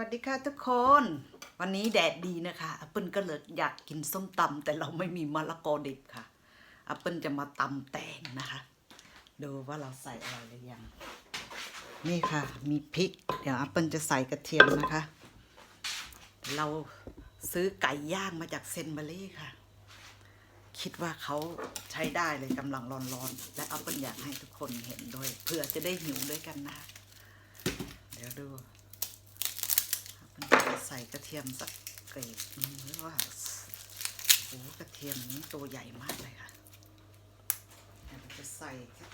วัสดีค่ะทุกคน วันนี้แดดดีนะคะอปเปิลก็เลยอยากกินส้มตำแต่เราไม่มีมะละกอดิบค่ะอปเปิลจะมาตำแตงนะคะ ดูว่าเราใส่อะไรหรือยัง นี่ค่ะ มีพริก เดี๋ยวอปเปิลจะใส่กระเทียมนะคะ เราซื้อไก่ย่างมาจากเซนเบอรี่ค่ะ คิดว่าเขาใช้ได้เลยกำลังร้อนๆ และอปเปิลอยากให้ทุกคนเห็นด้วยเพื่อจะได้หิวด้วยกันนะ เดี๋ยวดู ใส่กระเทียมสักเกรดหนึงหรือว่าโอ้กระเทียมนี้ตัวใหญ่มากเลยค่ะเราจะใส่แค่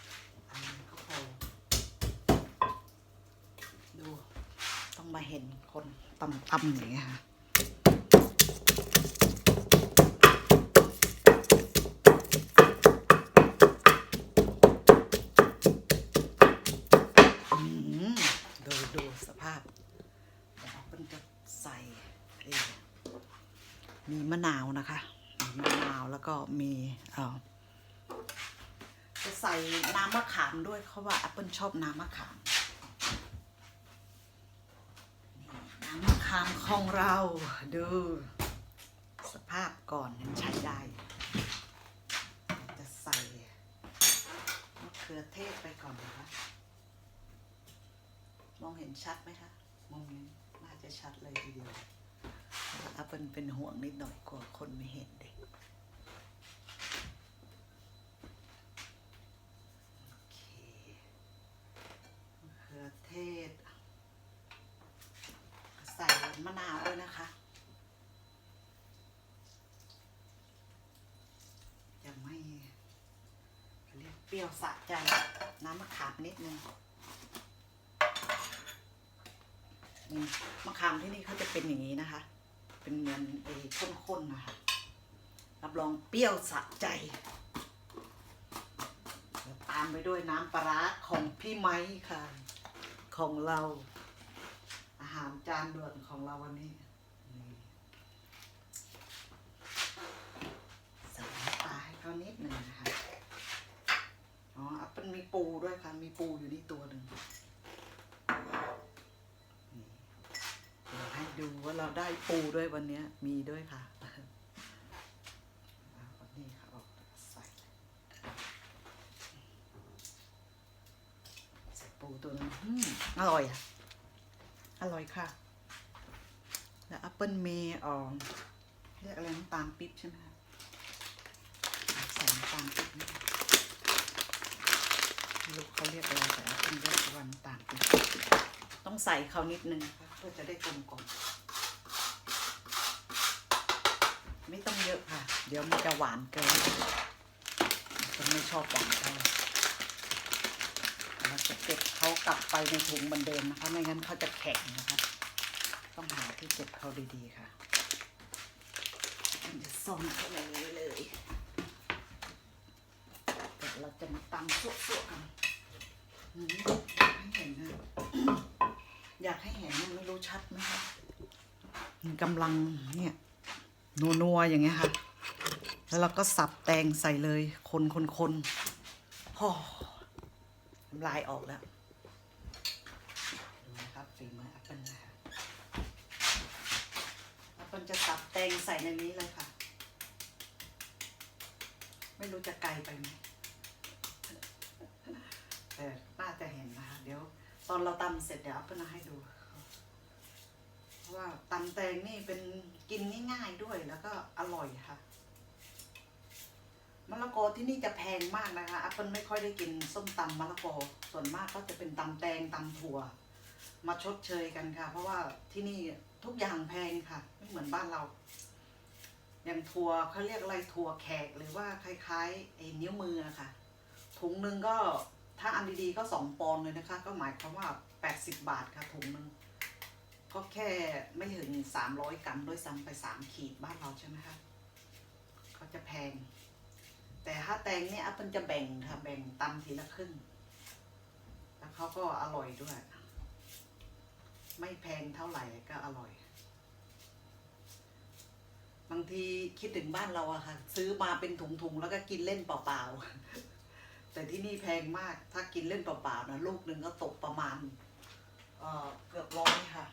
อันนี้ก็พอดูต้องมาเห็นคนตำตำๆอย่างเงี้ยค่ะดูดูสภาพเดี๋ยวเปิ้ลจะ ใส่มีมะนาวนะคะมะนาวแล้วก็มีเออจะใส่น้ำมะขามด้วยเพราะว่าแอปเปิลชอบน้ำมะขามน้ำมะขามของเราดูสภาพก่อนยังใช้ได้ จะใส่มะเขือเทศไปก่อนนะคะมองเห็นชัดไหมคะมุมนี้น่า จะชัดเลยทีเดียวอาเป็นเป็นห่วงนิดหน่อยกลัวคนไม่เห็นเด็กโอเคมะเขือเทศ ใส่มะนาวด้วยนะคะ ยังไม่เรียกเปรี้ยวสะใจ น้ำมะขามนิดนึง อื มะขามที่นี่เขาจะเป็นอย่างนี้นะคะ เป็นเหมือนไอ้ข้นๆนะคะ รับรองเปรี้ยวสะใจตามไปด้วยน้ำปลาร้าของพี่ไม้ค่ะ ของเรา อาหารจานด่วนของเราวันนี้นใส่น้ำปลาให้เขานิดหนึ่งนะคะอ๋อแอปเปิลมีปูด้วยค่ะ มีปูอยู่นี่ตัวหนึ่ง เดูว่าเราได้ปูด้วยวันนี้มีด้วยค่ะนนี้ค่ะออกใส่ใส่ปูตัวนึงอร่อยอะ อร่อยค่ะ แล้วแอปเปิลเมย์อ่อเรียกอะไรน้ำตาลปิ๊บใช่ไหมคะใส่น้ำตาลปิ๊บนะคะ รู้เขาเรียกอะไรแต่แอปเปิลเรียกว่าน้ำตาลปิ๊บต้องใส่เขานิดนึงนะคะเพื่อจะได้กลมกล่อมไม่ต้องเยอะค่ะ เดี๋ยวมันจะหวานเกินฉันไม่ชอบหวานเท่าไหร่เราจะเก็บเขากลับไปในถุงเหมือนเดิมนะคะ ไม่งั้นเขาจะแข็งนะคะ ต้องหาที่เก็บเขาดีๆค่ะมันจะซ่อนเข้าในนี้เลยเดี๋ยวเราจะมาตำสั่วๆกันอืมให้ เห็นนะอยากให้เห็นนะไม่รู้ชัดไหมคะกำลังเนี่ยนัวๆอย่างเงี้ยค่ะ แล้วเราก็สับแตงใส่เลย คนคนคนพอน้ำลายออกแล้วดูนะครับฝีมือแอปเปิลนะคะแอปเปิลจะสับแตงใส่ในนี้เลยค่ะ ไม่รู้จะไกลไปไหมแต่น่าจะเห็นนะคะ เดี๋ยว ต อนเราตำเสร็จเดี๋ยวเอาขึ้นมาให้ดู เพราะว่าตำแตงนี่เป็นกินง่ายๆด้วยแล้วก็อร่อยค่ะมะละกอที่นี่จะแพงมากนะคะแอปเปิลไม่ค่อยได้กินส้มตำมะละกอส่วนมากก็จะเป็นตำแตงตำถั่ว มาชดเชยกันค่ะ เพราะว่าที่นี่ทุกอย่างแพงค่ะ ไม่เหมือนบ้านเรา อย่างถั่วเขาเรียกอะไรถั่วแขกหรือว่าคล้ายๆไอ้นิ้วมือะค่ะถุงหนึ่งก็ ถ้าอันดีๆก็สองปอนด์เลยนะคะ ก็หมายความว่าแปดสิบบาทค่ะถุงหนึ่งก็แค่ไม่ถึงสามร้อยกรัมด้วยซ้ำไปสามขีดบ้านเราใช่ไหมคะเขาจะแพง แต่ถ้าแตงเนี่ยอปเปิลจะแบ่งค่ะ แบ่งตำทีละครึ่ง แล้วเขาก็อร่อยด้วย ไม่แพงเท่าไหร่ก็อร่อย บางทีคิดถึงบ้านเราอะค่ะ ซื้อมาเป็นถุงๆ แล้วก็กินเล่นเปล่าๆ แต่ที่นี่แพงมาก ถ้ากินเล่นเปล่าๆนะลูกหนึ่งก็ตกประมาณเอ่อเกือบร้อยค่ะ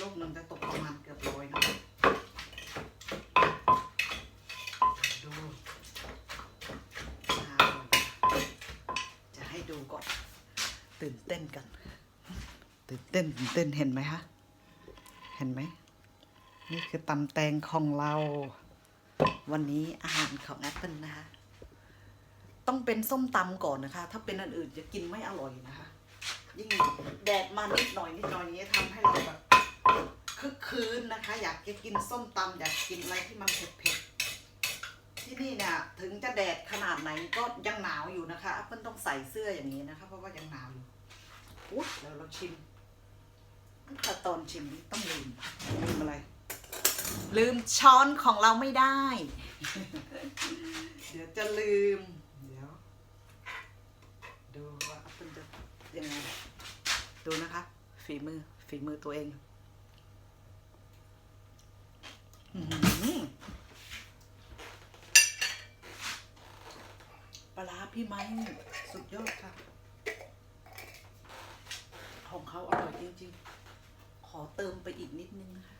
ลูกหนึ่งจะตกประมาณเกือบร้อยนะดูน่าอร่อยจะให้ดูก่อน ตื่นเต้นกัน ตื่นเต้นตื่นเต้นเห็นไหมคะ เห็นไหม นี่คือตำแตงของเรา วันนี้อาหารของแอปเปิลนะคะ ต้องเป็นส้มตำก่อนนะคะ ถ้าเป็นอันอื่นจะกินไม่อร่อยนะคะ ยิ่งแดดมานิดหน่อยนิดหน่อยนี้ทำให้เราแบบคึกคืนนะคะ อยากจะกินส้มตำอยากกินอะไรที่มันเผ็ดๆที่นี่เนี่ยถึงจะแดดขนาดไหนก็ยังหนาวอยู่นะคะเปิลต้องใส่เสื้ออย่างนี้นะคะ เพราะว่ายังหนาวอยู่อุ๊ยเดี๋ยวเราชิมถ้าตอนชิมนี่ต้องลืมลืมอะไร ลืมช้อนของเราไม่ได้ เดี๋ยวจะลืม ดูว่ามันจะยังไง ดูนะคะ ฝีมือ ฝีมือตัวเองปลาร้าพี่ไม้สุดยอดค่ะ ของเขาอร่อยจริงๆ ขอเติมไปอีกนิดนึงนะคะ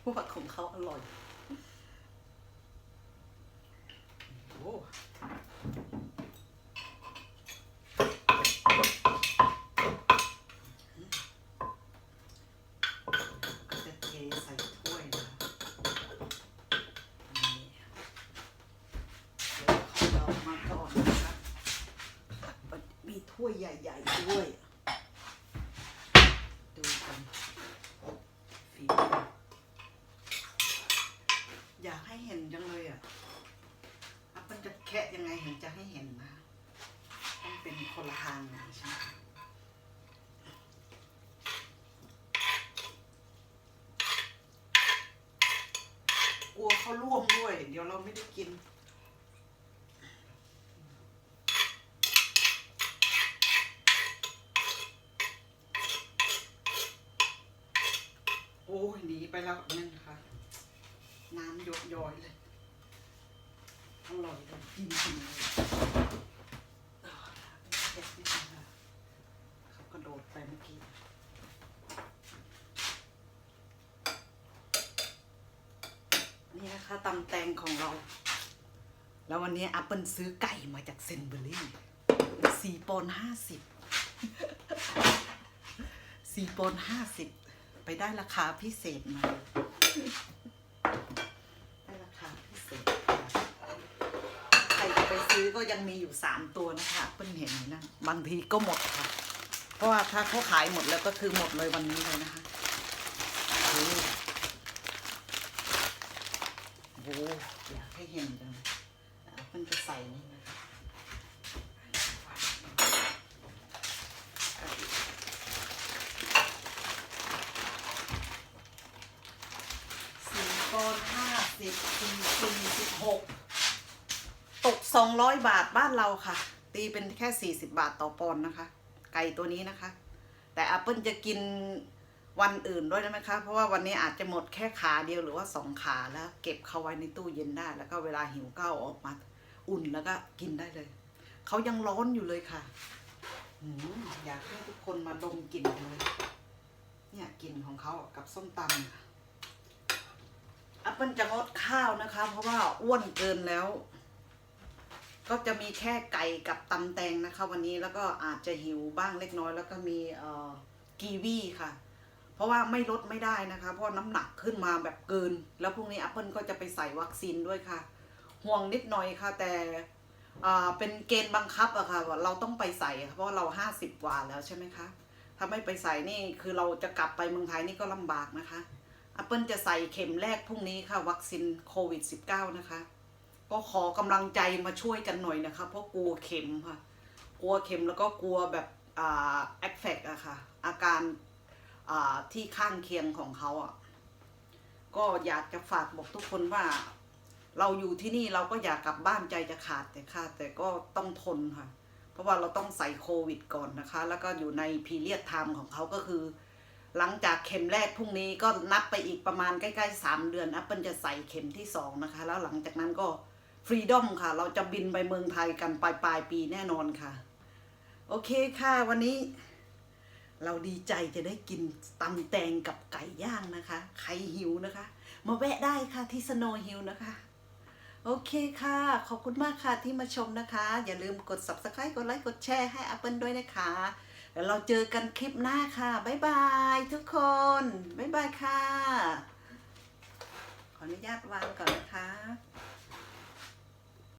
เพราะว่าของเขาอร่อยโอ้ก็จะเทใส่ถ้วยนะคะนี่เดี๋ยวเขาเรามาก่อนนะคะมีถ้วย ใหญ่ๆด้วย ดูกันฝีอยากให้เห็นจังเลยอะอะมันจะแคะยังไงเห็นจะให้เห็นนะต้องเป็นคนละทางนะใช่ไหมกลัวเขาร่วมด้วย เดี๋ยวเราไม่ได้กิน อ้ยหนีไปแล้วนั่นค่ะ น้ำหยดย้อยเลย อร่อยเลยจริงจริงๆเลยเผ็ดนิดนึงค่ะเขากระโดดไปเมื่อกี้นี่นะคะตำแตงของเรา แล้ววันนี้แอปเปิลซื้อไก่มาจากเซนเบอรี่สี่ปอนห้าสิบสี่ปอนห้าสิบ ไปได้ราคาพิเศษมา ได้ราคาพิเศษใครจะไปซื้อก็ยังมีอยู่สามตัวนะคะเพิ่งเห็นนะ บางทีก็หมดค่ะ เพราะว่าถ้าเขาขายหมดแล้วก็คือหมดเลยวันนี้เลยนะคะโอ้โหอยากให้เห็นจังเพิ่งจะใส่นี่นะคะ 200 บาทบ้านเราค่ะ ตีเป็นแค่ 40 บาทต่อปอนนะคะ ไก่ตัวนี้นะคะ แต่แอปเปิลจะกินวันอื่นด้วยได้ไหมคะ เพราะว่าวันนี้อาจจะหมดแค่ขาเดียวหรือว่าสองขาแล้วเก็บเขาไว้ในตู้เย็นได้ แล้วก็เวลาหิวก็ออกมา อุ่นแล้วก็กินได้เลย เขายังร้อนอยู่เลยค่ะอยากให้ทุกคนมาดมกลิ่นเลยเนี่ยกลิ่นของเขากับส้มตำอัปเปิลจะงดข้าวนะคะ เพราะว่าอ้วนเกินแล้ว ก็จะมีแค่ไก่กับตำแตงนะคะ วันนี้แล้วก็อาจจะหิวบ้างเล็กน้อย แล้วก็มีเอ่อกีวีค่ะ เพราะว่าไม่ลดไม่ได้นะคะ เพราะน้ำหนักขึ้นมาแบบเกิน แล้วพรุ่งนี้ Apple ก็จะไปใส่วัคซีนด้วยค่ะ ห่วงนิดหน่อยค่ะ แต่อ่าเป็นเกณฑ์บังคับอะค่ะว่าเราต้องไปใส่เพราะเราห้าสิบกว่าแล้วใช่ไหมคะถ้าไม่ไปใส่นี่คือเราจะกลับไปเมืองไทยนี่ก็ลำบากนะคะ Apple จะใส่เข็มแรกพรุ่งนี้ค่ะวัคซีนโควิด -19 นะคะ ก็ขอกำลังใจมาช่วยกันหน่อยนะคะ เพราะกลัวเข็มค่ะ กลัวเข็มแล้วก็กลัวแบบอ่าแอคเฟกอะค่ะ อาการอ่าที่ข้างเคียงของเขาอะก็อยากจะฝากบอกทุกคนว่า เราอยู่ที่นี่เราก็อยากกลับบ้านใจจะขาดแต่ค่ะแต่ก็ต้องทนค่ะ เพราะว่าเราต้องใส่โควิดก่อนนะคะ แล้วก็อยู่ในพีเรียดไทม์ของเขาก็คือ หลังจากเข็มแรกพรุ่งนี้ก็นับไปอีกประมาณใกล้ๆสามเดือน Apple จะใส่เข็มที่สองนะคะ แล้วหลังจากนั้นก็ ฟรีดอมค่ะ เราจะบินไปเมืองไทยกันปลายปลายปีแน่นอนค่ะ โอเคค่ะวันนี้ เราดีใจจะได้กินตำแตงกับไก่ย่างนะคะ ใครหิวนะคะ มาแวะได้ค่ะที่สโนฮิลนะคะ โอเคค่ะ ขอบคุณมากค่ะที่มาชมนะคะ อย่าลืมกด subscribe กดไลค์กดแชร์ให้ Apple ด้วยนะคะแล้วเราเจอกันคลิปหน้าค่ะ บ๊ายบายทุกคน บ๊ายบายค่ะ ขออนุญาตวางก่อนนะคะ